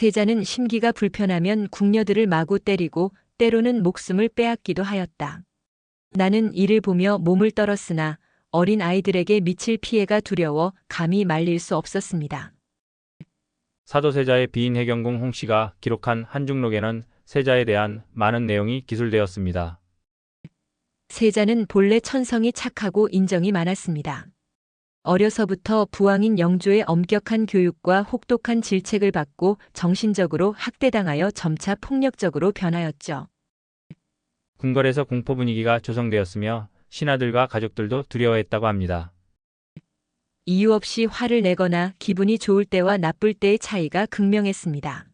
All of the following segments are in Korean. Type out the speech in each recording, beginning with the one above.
세자는 심기가 불편하면 궁녀들을 마구 때리고 때로는 목숨을 빼앗기도 하였다. 나는 이를 보며 몸을 떨었으나 어린 아이들에게 미칠 피해가 두려워 감히 말릴 수 없었습니다. 사도세자의 비인 해경궁 홍씨가 기록한 한중록에는 세자에 대한 많은 내용이 기술되었습니다. 세자는 본래 천성이 착하고 인정이 많았습니다. 어려서부터 부왕인 영조의 엄격한 교육과 혹독한 질책을 받고 정신적으로 학대당하여 점차 폭력적으로 변하였죠. 궁궐에서 공포 분위기가 조성되었으며 신하들과 가족들도 두려워했다고 합니다. 이유 없이 화를 내거나 기분이 좋을 때와 나쁠 때의 차이가 극명했습니다.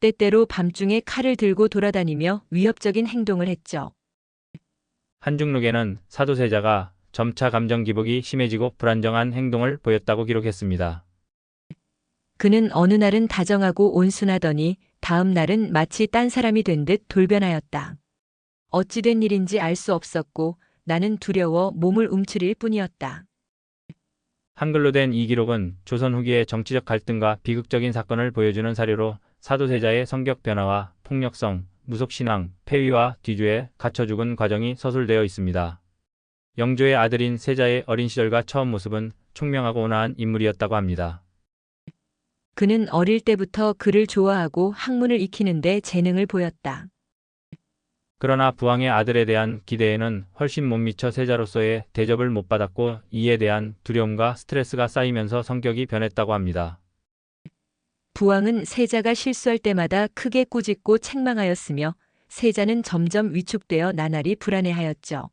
때때로 밤중에 칼을 들고 돌아다니며 위협적인 행동을 했죠. 한중록에는 사도세자가 점차 감정 기복이 심해지고 불안정한 행동을 보였다고 기록했습니다. 그는 어느 날은 다정하고 온순하더니 다음 날은 마치 딴 사람이 된 듯 돌변하였다. 어찌된 일인지 알 수 없었고 나는 두려워 몸을 움츠릴 뿐이었다. 한글로 된 이 기록은 조선 후기의 정치적 갈등과 비극적인 사건을 보여주는 사료로 사도세자의 성격 변화와 폭력성, 무속신앙, 폐위와 뒤주에 갇혀 죽은 과정이 서술되어 있습니다. 영조의 아들인 세자의 어린 시절과 처음 모습은 총명하고 온화한 인물이었다고 합니다. 그는 어릴 때부터 글을 좋아하고 학문을 익히는데 재능을 보였다. 그러나 부왕의 아들에 대한 기대에는 훨씬 못 미쳐 세자로서의 대접을 못 받았고 이에 대한 두려움과 스트레스가 쌓이면서 성격이 변했다고 합니다. 부왕은 세자가 실수할 때마다 크게 꾸짖고 책망하였으며 세자는 점점 위축되어 나날이 불안해하였죠.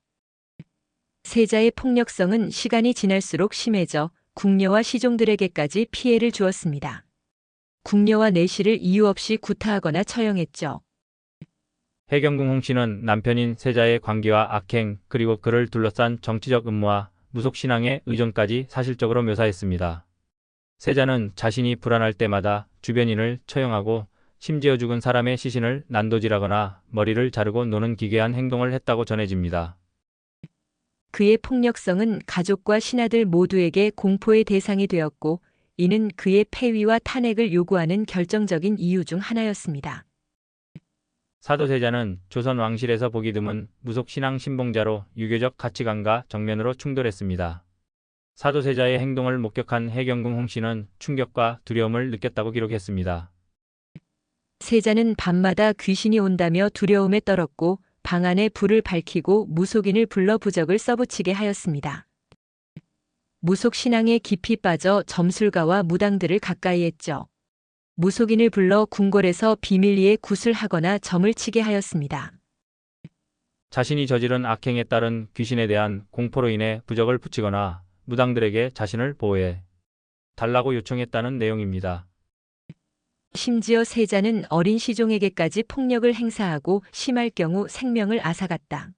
세자의 폭력성은 시간이 지날수록 심해져 궁녀와 시종들에게까지 피해를 주었습니다. 궁녀와 내시를 이유 없이 구타하거나 처형했죠. 해경궁 홍씨는 남편인 세자의 관계와 악행 그리고 그를 둘러싼 정치적 음모와 무속신앙의 의존까지 사실적으로 묘사했습니다. 세자는 자신이 불안할 때마다 주변인을 처형하고 심지어 죽은 사람의 시신을 난도질하거나 머리를 자르고 노는 기괴한 행동을 했다고 전해집니다. 그의 폭력성은 가족과 신하들 모두에게 공포의 대상이 되었고 이는 그의 폐위와 탄핵을 요구하는 결정적인 이유 중 하나였습니다. 사도세자는 조선 왕실에서 보기 드문 무속신앙 신봉자로 유교적 가치관과 정면으로 충돌했습니다. 사도세자의 행동을 목격한 해경궁 홍씨는 충격과 두려움을 느꼈다고 기록했습니다. 세자는 밤마다 귀신이 온다며 두려움에 떨었고 방 안에 불을 밝히고 무속인을 불러 부적을 써붙이게 하였습니다. 무속 신앙에 깊이 빠져 점술가와 무당들을 가까이 했죠. 무속인을 불러 궁궐에서 비밀리에 굿을 하거나 점을 치게 하였습니다. 자신이 저지른 악행에 따른 귀신에 대한 공포로 인해 부적을 붙이거나 무당들에게 자신을 보호해 달라고 요청했다는 내용입니다. 심지어 세자는 어린 시종에게까지 폭력을 행사하고 심할 경우 생명을 앗아갔다.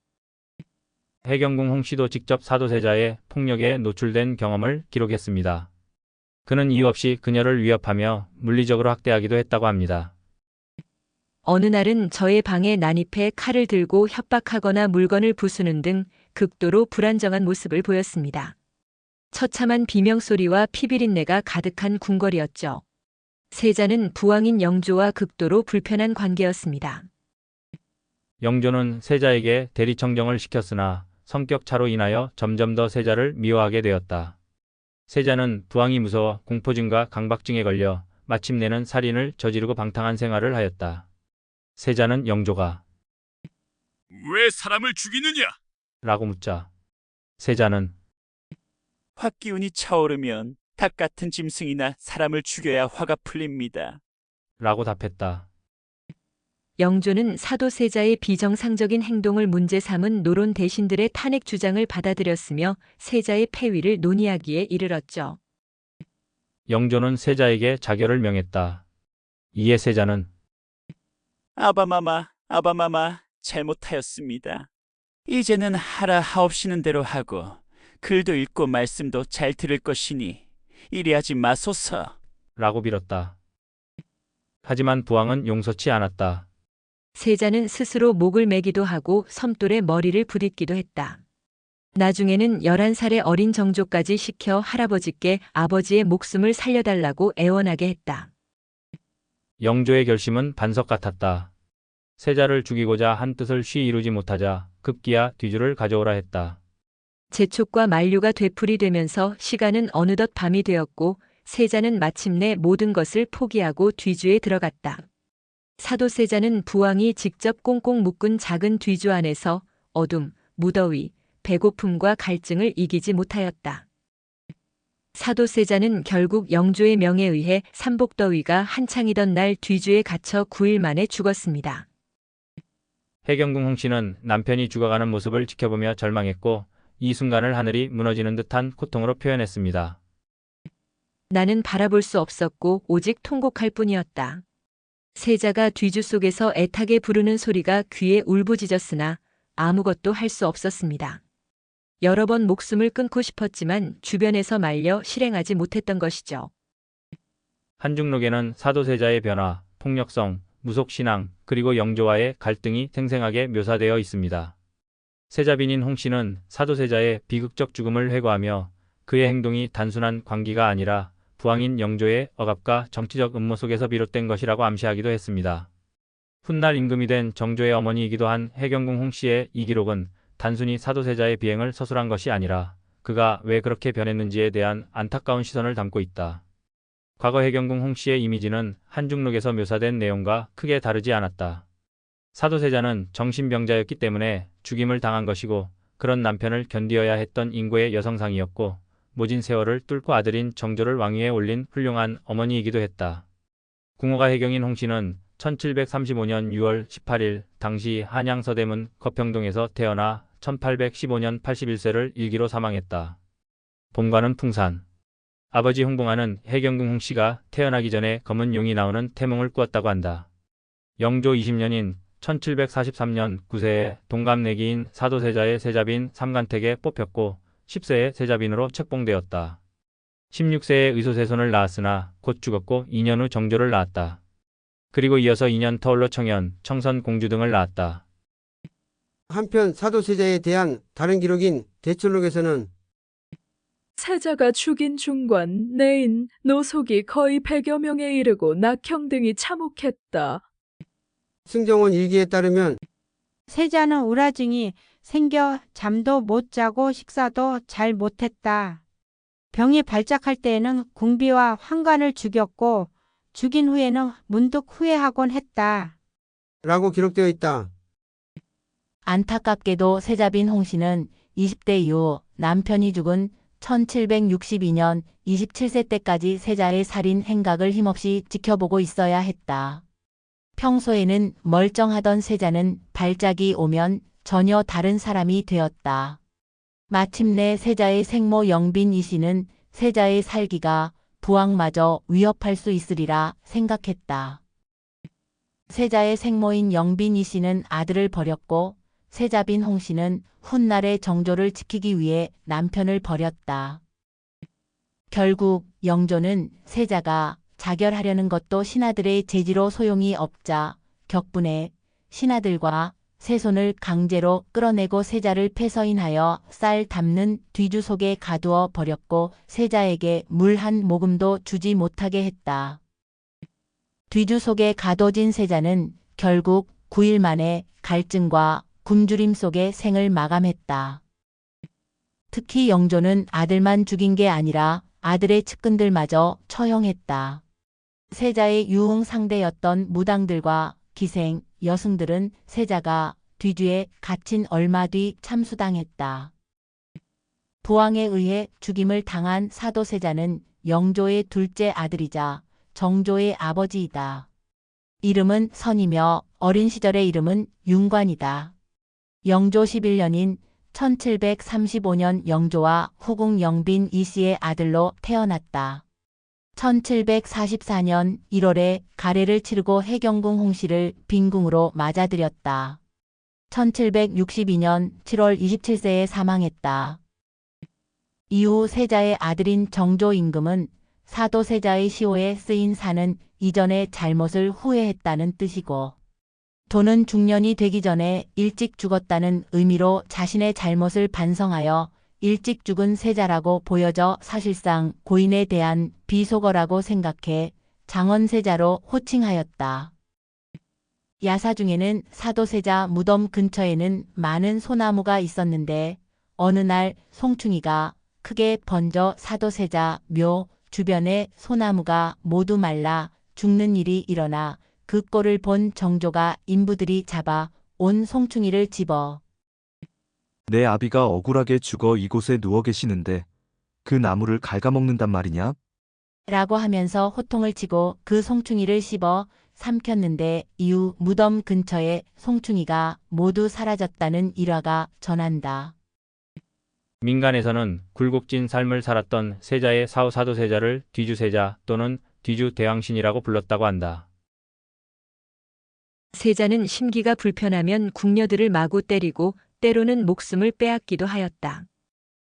해경궁 홍씨도 직접 사도세자의 폭력에 노출된 경험을 기록했습니다. 그는 이유 없이 그녀를 위협하며 물리적으로 학대하기도 했다고 합니다. 어느 날은 저의 방에 난입해 칼을 들고 협박하거나 물건을 부수는 등 극도로 불안정한 모습을 보였습니다. 처참한 비명소리와 피비린내가 가득한 궁궐이었죠. 세자는 부왕인 영조와 극도로 불편한 관계였습니다. 영조는 세자에게 대리청정을 시켰으나 성격 차로 인하여 점점 더 세자를 미워하게 되었다. 세자는 부왕이 무서워 공포증과 강박증에 걸려 마침내는 살인을 저지르고 방탕한 생활을 하였다. 세자는 영조가 왜 사람을 죽이느냐? 라고 묻자 세자는 화기운이 차오르면 닭 같은 짐승이나 사람을 죽여야 화가 풀립니다. 라고 답했다. 영조는 사도세자의 비정상적인 행동을 문제 삼은 노론 대신들의 탄핵 주장을 받아들였으며 세자의 폐위를 논의하기에 이르렀죠. 영조는 세자에게 자결을 명했다. 이에 세자는 아바마마, 아바마마, 잘못하였습니다. 이제는 하라 하옵시는 대로 하고 글도 읽고 말씀도 잘 들을 것이니 이리하지 마소서. 라고 빌었다. 하지만 부왕은 용서치 않았다. 세자는 스스로 목을 매기도 하고 섬돌에 머리를 부딪기도 했다. 나중에는 11살의 어린 정조까지 시켜 할아버지께 아버지의 목숨을 살려달라고 애원하게 했다. 영조의 결심은 반석 같았다. 세자를 죽이고자 한 뜻을 쉬 이루지 못하자 급기야 뒤주를 가져오라 했다. 재촉과 만류가 되풀이되면서 시간은 어느덧 밤이 되었고 세자는 마침내 모든 것을 포기하고 뒤주에 들어갔다. 사도세자는 부왕이 직접 꽁꽁 묶은 작은 뒤주 안에서 어둠, 무더위, 배고픔과 갈증을 이기지 못하였다. 사도세자는 결국 영조의 명에 의해 삼복더위가 한창이던 날 뒤주에 갇혀 9일 만에 죽었습니다. 해경궁 홍씨는 남편이 죽어가는 모습을 지켜보며 절망했고 이 순간을 하늘이 무너지는 듯한 고통으로 표현했습니다. 나는 바라볼 수 없었고 오직 통곡할 뿐이었다. 세자가 뒤주 속에서 애타게 부르는 소리가 귀에 울부짖었으나 아무것도 할 수 없었습니다. 여러 번 목숨을 끊고 싶었지만 주변에서 말려 실행하지 못했던 것이죠. 한중록에는 사도세자의 변화, 폭력성, 무속신앙, 그리고 영조와의 갈등이 생생하게 묘사되어 있습니다. 세자빈인 홍 씨는 사도세자의 비극적 죽음을 회고하며 그의 행동이 단순한 광기가 아니라 부왕인 영조의 억압과 정치적 음모 속에서 비롯된 것이라고 암시하기도 했습니다. 훗날 임금이 된 정조의 어머니이기도 한 해경궁 홍 씨의 이 기록은 단순히 사도세자의 비행을 서술한 것이 아니라 그가 왜 그렇게 변했는지에 대한 안타까운 시선을 담고 있다. 과거 해경궁 홍 씨의 이미지는 한중록에서 묘사된 내용과 크게 다르지 않았다. 사도세자는 정신병자였기 때문에 죽임을 당한 것이고 그런 남편을 견디어야 했던 인고의 여성상이었고 모진 세월을 뚫고 아들인 정조를 왕위에 올린 훌륭한 어머니이기도 했다. 궁호가 해경인 홍씨는 1735년 6월 18일 당시 한양 서대문 거평동에서 태어나 1815년 81세를 일기로 사망했다. 본관은 풍산. 아버지 홍봉하는 해경궁 홍씨가 태어나기 전에 검은 용이 나오는 태몽을 꾸었다고 한다. 영조 20년인 1743년 9세에 동갑내기인 사도세자의 세자빈 삼간택에 뽑혔고 10세에 세자빈으로 책봉되었다. 16세에 의소세손을 낳았으나 곧 죽었고 2년 후 정조를 낳았다. 그리고 이어서 2년 터울로 청현, 청선 공주 등을 낳았다. 한편 사도세자에 대한 다른 기록인 대출록에서는 세자가 죽인 중관, 내인, 노속이 거의 100여 명에 이르고 낙형 등이 참혹했다. 승정원 일기에 따르면 세자는 우라증이 생겨 잠도 못 자고 식사도 잘 못했다. 병이 발작할 때에는 궁비와 환관을 죽였고 죽인 후에는 문득 후회하곤 했다. 라고 기록되어 있다. 안타깝게도 세자빈 홍씨는 20대 이후 남편이 죽은 1762년 27세 때까지 세자의 살인 행각을 힘없이 지켜보고 있어야 했다. 평소에는 멀쩡하던 세자는 발작이 오면 전혀 다른 사람이 되었다. 마침내 세자의 생모 영빈 이 씨는 세자의 살기가 부왕마저 위협할 수 있으리라 생각했다. 세자의 생모인 영빈 이 씨는 아들을 버렸고 세자빈 홍 씨는 훗날의 정조를 지키기 위해 남편을 버렸다. 결국 영조는 세자가 자결하려는 것도 신하들의 제지로 소용이 없자 격분해 신하들과 세손을 강제로 끌어내고 세자를 폐서인하여 쌀 담는 뒤주 속에 가두어 버렸고 세자에게 물 한 모금도 주지 못하게 했다. 뒤주 속에 가둬진 세자는 결국 9일 만에 갈증과 굶주림 속에 생을 마감했다. 특히 영조는 아들만 죽인 게 아니라 아들의 측근들마저 처형했다. 세자의 유흥 상대였던 무당들과 기생, 여승들은 세자가 뒤주에 갇힌 얼마 뒤 참수당했다. 부왕에 의해 죽임을 당한 사도세자는 영조의 둘째 아들이자 정조의 아버지이다. 이름은 선이며 어린 시절의 이름은 윤관이다. 영조 11년인 1735년 영조와 후궁 영빈 이 씨의 아들로 태어났다. 1744년 1월에 가래를 치르고 해경궁 홍씨를 빈궁으로 맞아들였다. 1762년 7월 27세에 사망했다. 이후 세자의 아들인 정조 임금은 사도 세자의 시호에 쓰인 사는 이전의 잘못을 후회했다는 뜻이고 도는 중년이 되기 전에 일찍 죽었다는 의미로 자신의 잘못을 반성하여 일찍 죽은 세자라고 보여져 사실상 고인에 대한 비속어라고 생각해 장원세자로 호칭하였다. 야사 중에는 사도세자 무덤 근처에는 많은 소나무가 있었는데 어느 날 송충이가 크게 번져 사도세자 묘 주변의 소나무가 모두 말라 죽는 일이 일어나 그 꼴을 본 정조가 인부들이 잡아 온 송충이를 집어 내 아비가 억울하게 죽어 이곳에 누워 계시는데 그 나무를 갉아먹는단 말이냐? 라고 하면서 호통을 치고 그 송충이를 씹어 삼켰는데 이후 무덤 근처에 송충이가 모두 사라졌다는 일화가 전한다. 민간에서는 굴곡진 삶을 살았던 세자의 사후 사도세자를 뒤주세자 또는 뒤주대왕신이라고 불렀다고 한다. 세자는 심기가 불편하면 궁녀들을 마구 때리고 때로는 목숨을 빼앗기도 하였다.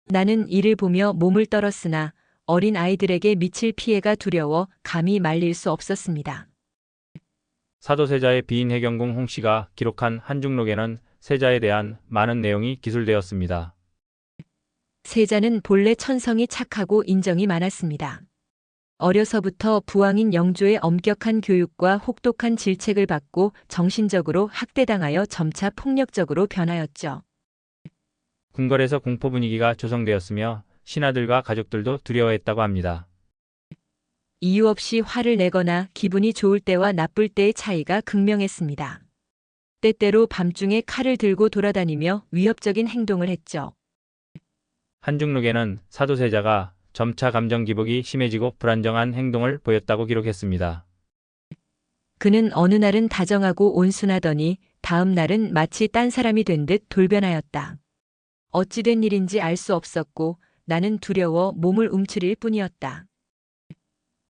나는 이를 보며 몸을 떨었으나 어린 아이들에게 미칠 피해가 두려워 감히 말릴 수 없었습니다. 사도세자의 비인 해경궁 홍씨가 기록한 한중록에는 세자에 대한 많은 내용이 기술되었습니다. 세자는 본래 천성이 착하고 인정이 많았습니다. 어려서부터 부왕인 영조의 엄격한 교육과 혹독한 질책을 받고 정신적으로 학대당하여 점차 폭력적으로 변하였죠. 궁궐에서 공포 분위기가 조성되었으며 신하들과 가족들도 두려워했다고 합니다. 이유 없이 화를 내거나 기분이 좋을 때와 나쁠 때의 차이가 극명했습니다. 때때로 밤중에 칼을 들고 돌아다니며 위협적인 행동을 했죠. 한중록에는 사도세자가 점차 감정 기복이 심해지고 불안정한 행동을 보였다고 기록했습니다. 그는 어느 날은 다정하고 온순하더니 다음 날은 마치 딴 사람이 된 듯 돌변하였다. 어찌된 일인지 알 수 없었고 나는 두려워 몸을 움츠릴 뿐이었다.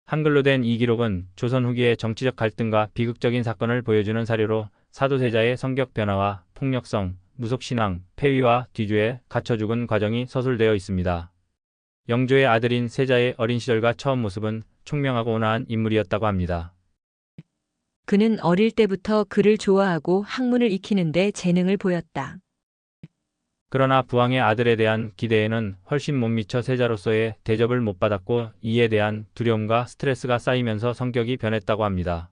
한글로 된 이 기록은 조선 후기의 정치적 갈등과 비극적인 사건을 보여주는 사료로 사도세자의 성격 변화와 폭력성, 무속신앙, 폐위와 뒤주에 갇혀 죽은 과정이 서술되어 있습니다. 영조의 아들인 세자의 어린 시절과 처음 모습은 총명하고 온화한 인물이었다고 합니다. 그는 어릴 때부터 글을 좋아하고 학문을 익히는데 재능을 보였다. 그러나 부왕의 아들에 대한 기대에는 훨씬 못 미쳐 세자로서의 대접을 못 받았고 이에 대한 두려움과 스트레스가 쌓이면서 성격이 변했다고 합니다.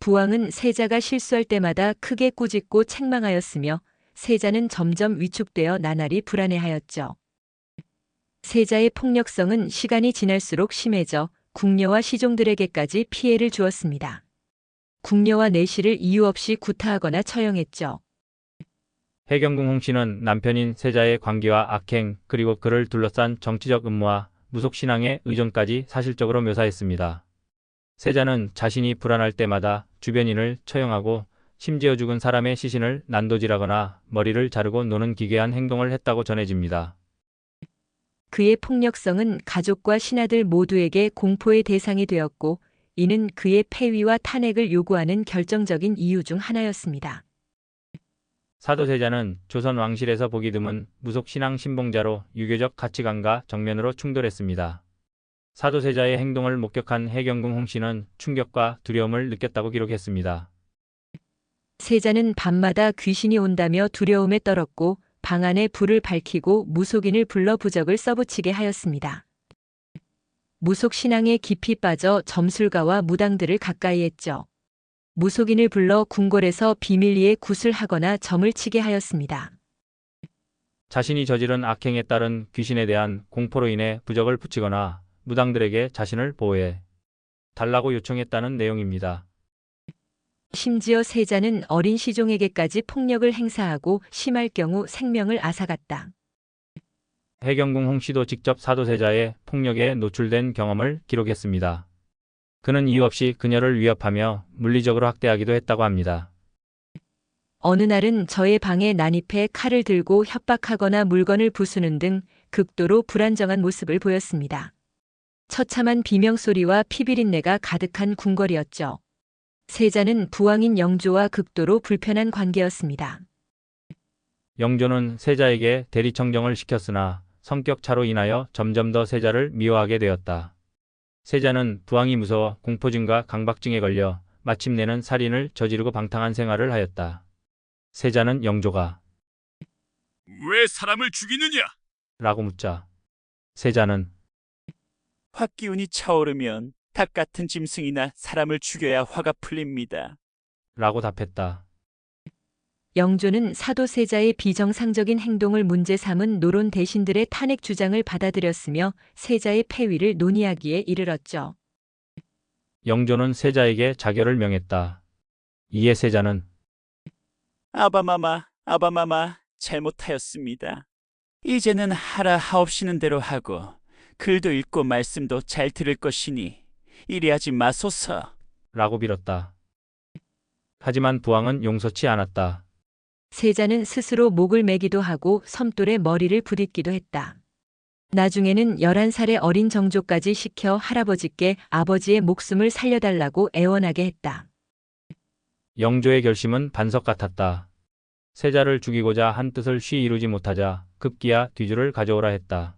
부왕은 세자가 실수할 때마다 크게 꾸짖고 책망하였으며 세자는 점점 위축되어 나날이 불안해하였죠. 세자의 폭력성은 시간이 지날수록 심해져 궁녀와 시종들에게까지 피해를 주었습니다. 궁녀와 내시를 이유 없이 구타하거나 처형했죠. 해경궁 홍씨는 남편인 세자의 관계와 악행 그리고 그를 둘러싼 정치적 음모와 무속신앙의 의존까지 사실적으로 묘사했습니다. 세자는 자신이 불안할 때마다 주변인을 처형하고 심지어 죽은 사람의 시신을 난도질하거나 머리를 자르고 노는 기괴한 행동을 했다고 전해집니다. 그의 폭력성은 가족과 신하들 모두에게 공포의 대상이 되었고 이는 그의 폐위와 탄핵을 요구하는 결정적인 이유 중 하나였습니다. 사도세자는 조선 왕실에서 보기 드문 무속신앙 신봉자로 유교적 가치관과 정면으로 충돌했습니다. 사도세자의 행동을 목격한 해경궁 홍씨는 충격과 두려움을 느꼈다고 기록했습니다. 세자는 밤마다 귀신이 온다며 두려움에 떨었고 방 안에 불을 밝히고 무속인을 불러 부적을 써붙이게 하였습니다. 무속 신앙에 깊이 빠져 점술가와 무당들을 가까이 했죠. 무속인을 불러 궁궐에서 비밀리에 굿을 하거나 점을 치게 하였습니다. 자신이 저지른 악행에 따른 귀신에 대한 공포로 인해 부적을 붙이거나 무당들에게 자신을 보호해 달라고 요청했다는 내용입니다. 심지어 세자는 어린 시종에게까지 폭력을 행사하고 심할 경우 생명을 앗아갔다. 해경궁 홍씨도 직접 사도세자의 폭력에 노출된 경험을 기록했습니다. 그는 이유 없이 그녀를 위협하며 물리적으로 학대하기도 했다고 합니다. 어느 날은 저의 방에 난입해 칼을 들고 협박하거나 물건을 부수는 등 극도로 불안정한 모습을 보였습니다. 처참한 비명소리와 피비린내가 가득한 궁궐이었죠. 세자는 부왕인 영조와 극도로 불편한 관계였습니다. 영조는 세자에게 대리청정을 시켰으나 성격 차로 인하여 점점 더 세자를 미워하게 되었다. 세자는 부왕이 무서워 공포증과 강박증에 걸려 마침내는 살인을 저지르고 방탕한 생활을 하였다. 세자는 영조가 왜 사람을 죽이느냐? 라고 묻자 세자는 화기운이 차오르면 닭 같은 짐승이나 사람을 죽여야 화가 풀립니다. 라고 답했다. 영조는 사도세자의 비정상적인 행동을 문제 삼은 노론 대신들의 탄핵 주장을 받아들였으며 세자의 폐위를 논의하기에 이르렀죠. 영조는 세자에게 자결을 명했다. 이에 세자는 아바마마, 아바마마, 잘못하였습니다. 이제는 하라 하옵시는 대로 하고 글도 읽고 말씀도 잘 들을 것이니 이리하지 마소서. 라고 빌었다. 하지만 부왕은 용서치 않았다. 세자는 스스로 목을 매기도 하고 섬돌에 머리를 부딪기도 했다. 나중에는 11살의 어린 정조까지 시켜 할아버지께 아버지의 목숨을 살려달라고 애원하게 했다. 영조의 결심은 반석 같았다. 세자를 죽이고자 한 뜻을 쉬 이루지 못하자 급기야 뒤주를 가져오라 했다.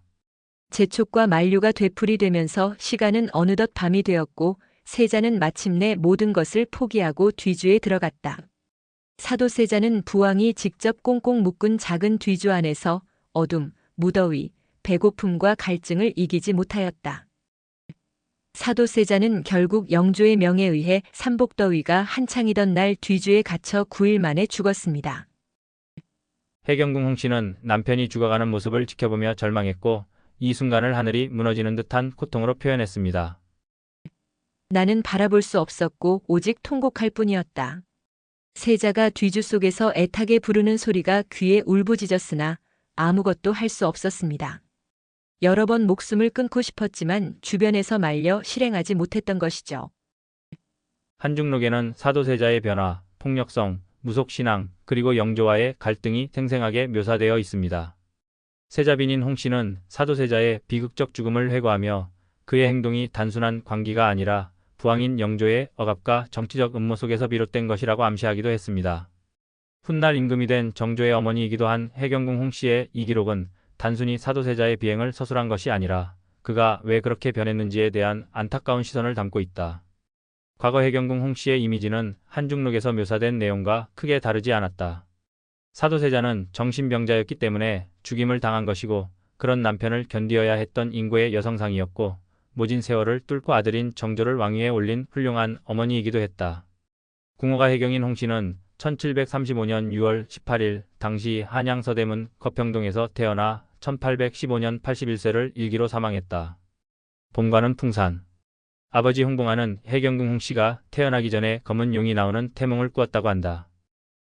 재촉과 만류가 되풀이되면서 시간은 어느덧 밤이 되었고 세자는 마침내 모든 것을 포기하고 뒤주에 들어갔다. 사도 세자는 부왕이 직접 꽁꽁 묶은 작은 뒤주 안에서 어둠, 무더위, 배고픔과 갈증을 이기지 못하였다. 사도세자는 결국 영조의 명에 의해 삼복더위가 한창이던 날 뒤주에 갇혀 9일 만에 죽었습니다. 해경궁 홍씨는 남편이 죽어가는 모습을 지켜보며 절망했고 이 순간을 하늘이 무너지는 듯한 고통으로 표현했습니다. 나는 바라볼 수 없었고 오직 통곡할 뿐이었다. 세자가 뒤주 속에서 애타게 부르는 소리가 귀에 울부짖었으나 아무것도 할 수 없었습니다. 여러 번 목숨을 끊고 싶었지만 주변에서 말려 실행하지 못했던 것이죠. 한중록에는 사도세자의 변화, 폭력성, 무속신앙, 그리고 영조와의 갈등이 생생하게 묘사되어 있습니다. 세자빈인 홍 씨는 사도세자의 비극적 죽음을 회고하며 그의 행동이 단순한 광기가 아니라 부왕인 영조의 억압과 정치적 음모 속에서 비롯된 것이라고 암시하기도 했습니다. 훗날 임금이 된 정조의 어머니이기도 한 해경궁 홍 씨의 이 기록은 단순히 사도세자의 비행을 서술한 것이 아니라 그가 왜 그렇게 변했는지에 대한 안타까운 시선을 담고 있다. 과거 해경궁 홍 씨의 이미지는 한중록에서 묘사된 내용과 크게 다르지 않았다. 사도세자는 정신병자였기 때문에 죽임을 당한 것이고 그런 남편을 견디어야 했던 인고의 여성상이었고 모진 세월을 뚫고 아들인 정조를 왕위에 올린 훌륭한 어머니이기도 했다. 궁호가 해경인 홍씨는 1735년 6월 18일 당시 한양 서대문 거평동에서 태어나 1815년 81세를 일기로 사망했다. 본관은 풍산. 아버지 홍봉하는 해경궁 홍씨가 태어나기 전에 검은 용이 나오는 태몽을 꾸었다고 한다.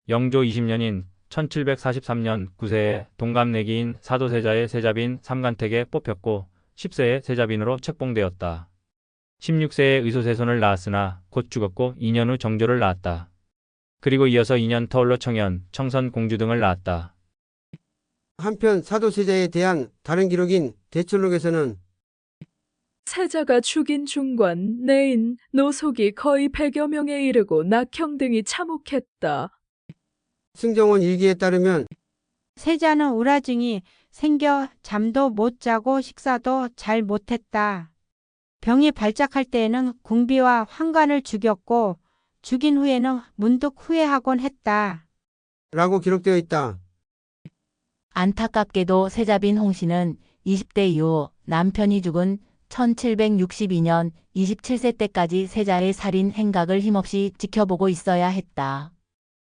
영조 20년인 1743년 9세에 동갑내기인 사도세자의 세자빈 삼간택에 뽑혔고 10세에 세자빈으로 책봉되었다. 16세에 의소세손을 낳았으나 곧 죽었고 2년 후 정조를 낳았다. 그리고 이어서 2년 터울로 청현, 청선 공주 등을 낳았다. 한편 사도세자에 대한 다른 기록인 대출록에서는 세자가 죽인 중관, 내인, 노속이 거의 100여 명에 이르고 낙형 등이 참혹했다. 승정원 일기에 따르면 세자는 우라증이 생겨 잠도 못 자고 식사도 잘 못했다. 병이 발작할 때에는 궁비와 환관을 죽였고 죽인 후에는 문득 후회하곤 했다. 라고 기록되어 있다. 안타깝게도 세자빈 홍씨는 20대 이후 남편이 죽은 1762년 27세 때까지 세자의 살인 행각을 힘없이 지켜보고 있어야 했다.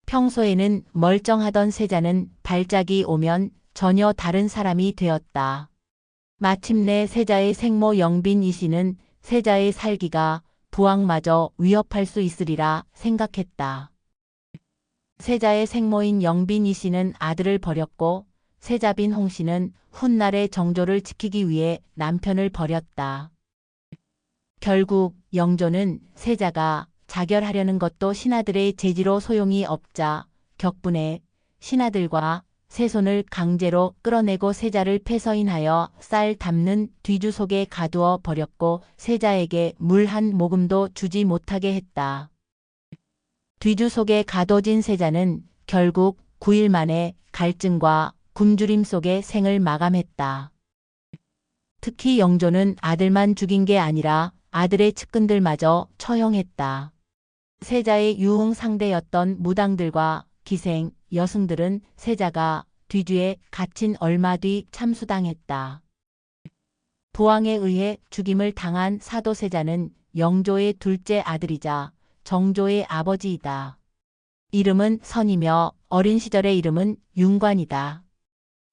평소에는 멀쩡하던 세자는 발작이 오면 전혀 다른 사람이 되었다. 마침내 세자의 생모 영빈 이 씨는 세자의 살기가 부왕마저 위협할 수 있으리라 생각했다. 세자의 생모인 영빈 이 씨는 아들을 버렸고 세자빈 홍 씨는 훗날의 정조를 지키기 위해 남편을 버렸다. 결국 영조는 세자가 자결하려는 것도 신하들의 제지로 소용이 없자 격분해 신하들과 세손을 강제로 끌어내고 세자를 폐서인하여 쌀 담는 뒤주 속에 가두어 버렸고 세자에게 물 한 모금도 주지 못하게 했다. 뒤주 속에 가둬진 세자는 결국 9일 만에 갈증과 굶주림 속에 생을 마감했다. 특히 영조는 아들만 죽인 게 아니라 아들의 측근들마저 처형했다. 세자의 유흥 상대였던 무당들과 기생, 여승들은 세자가 뒤주에 갇힌 얼마 뒤 참수당했다. 부왕에 의해 죽임을 당한 사도세자는 영조의 둘째 아들이자 정조의 아버지이다. 이름은 선이며 어린 시절의 이름은 윤관이다.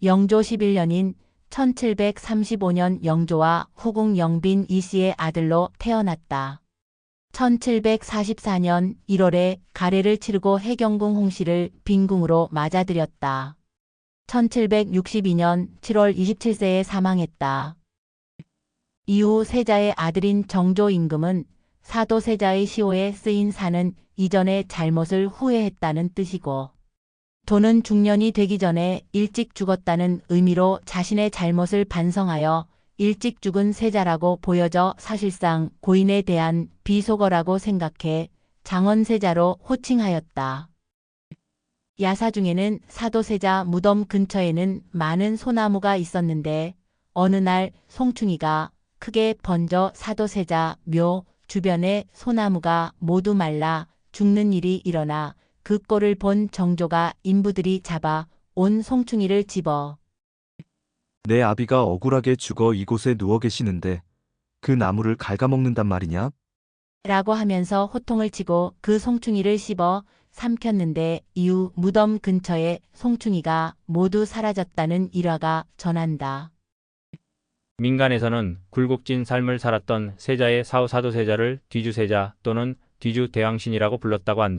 영조 11년인 1735년 영조와 후궁 영빈 이씨의 아들로 태어났다. 1744년 1월에 가래를 치르고 해경궁 홍씨를 빈궁으로 맞아들였다. 1762년 7월 27세에 사망했다. 이후 세자의 아들인 정조 임금은 사도 세자의 시호에 쓰인 사는 이전의 잘못을 후회했다는 뜻이고 도는 중년이 되기 전에 일찍 죽었다는 의미로 자신의 잘못을 반성하여 일찍 죽은 세자라고 보여져 사실상 고인에 대한 비속어라고 생각해 장원세자로 호칭하였다. 야사 중에는 사도세자 무덤 근처에는 많은 소나무가 있었는데 어느 날 송충이가 크게 번져 사도세자 묘 주변에 소나무가 모두 말라 죽는 일이 일어나 그 꼴을 본 정조가 인부들이 잡아 온 송충이를 집어 내 아비가 억울하게 죽어 이곳에 누워 계시는데 그 나무를 갉아먹는단 말이냐? 라고 하면서 호통을 치고 그 송충이를 씹어 삼켰는데 이후 무덤 근처에 송충이가 모두 사라졌다는 일화가 전한다. 민간에서는 굴곡진 삶을 살았던 세자의 사후 사도세자를 뒤주세자 또는 뒤주대왕신이라고 불렀다고 한다.